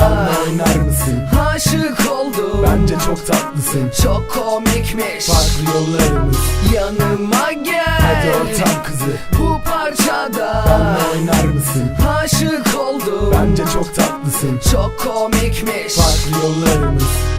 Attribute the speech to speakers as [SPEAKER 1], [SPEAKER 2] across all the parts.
[SPEAKER 1] Benle oynar mısın?
[SPEAKER 2] Aşık oldum.
[SPEAKER 1] Bence çok tatlısın.
[SPEAKER 2] Çok komikmiş.
[SPEAKER 1] Farklı yollarımız.
[SPEAKER 2] Yanıma gel.
[SPEAKER 1] Hadi ortam kızı.
[SPEAKER 2] Bu parçada.
[SPEAKER 1] Benle oynar mısın?
[SPEAKER 2] Aşık oldum.
[SPEAKER 1] Bence çok tatlısın.
[SPEAKER 2] Çok komikmiş.
[SPEAKER 1] Farklı yollarımız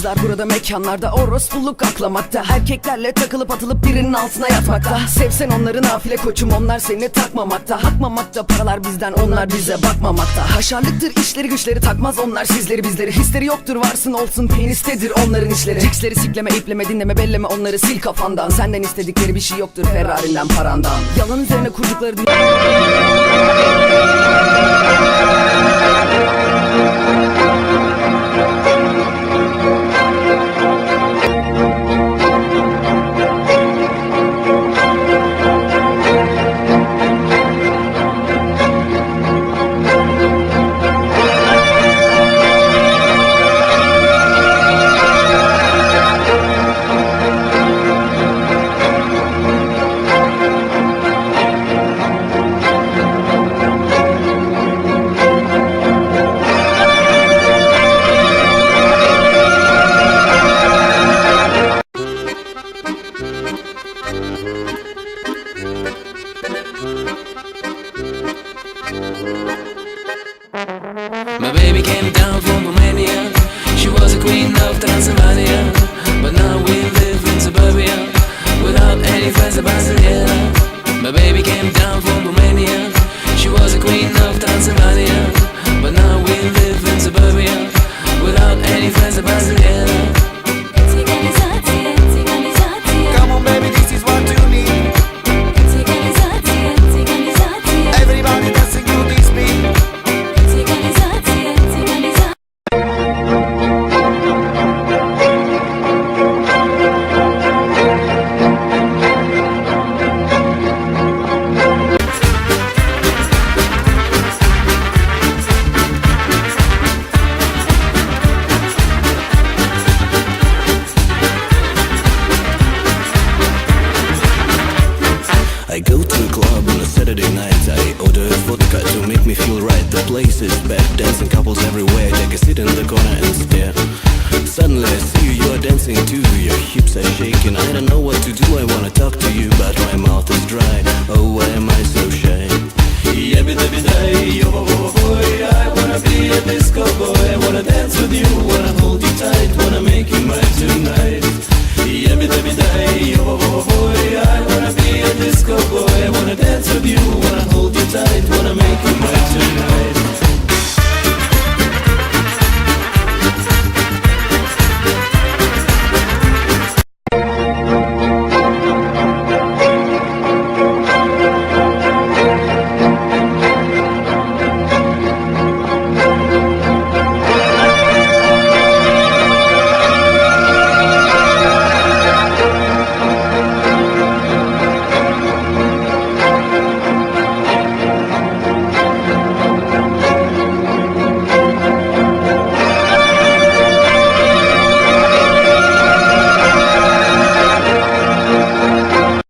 [SPEAKER 2] Kızlar burada mekanlarda orospuluk aklamakta. Erkeklerle takılıp atılıp birinin altına yatmakta. Sevsen onları nafile koçum onlar seni takmamakta. Hakmamakta paralar bizden onlar bize bakmamakta. Haşarlıktır işleri güçleri takmaz onlar sizleri bizleri. Hisleri yoktur varsın olsun penistedir onların işleri. Ciksleri sikleme ipleme dinleme belleme onları sil kafandan. Senden istedikleri bir şey yoktur Ferrari'nden parandan. Yalan üzerine kurdukları dünya
[SPEAKER 3] Queen of Transylvania. But now we live in suburbia without any friends of Brasilia. My baby came
[SPEAKER 4] I go to a club on a Saturday night. I order vodka to make me feel right. The place is bad, dancing couples everywhere. Take a seat in the corner and stare. Suddenly I see you, you are dancing too Your hips are shaking, I don't know what to do. I wanna talk to you, but my mouth is dry. Oh, why am I so shy?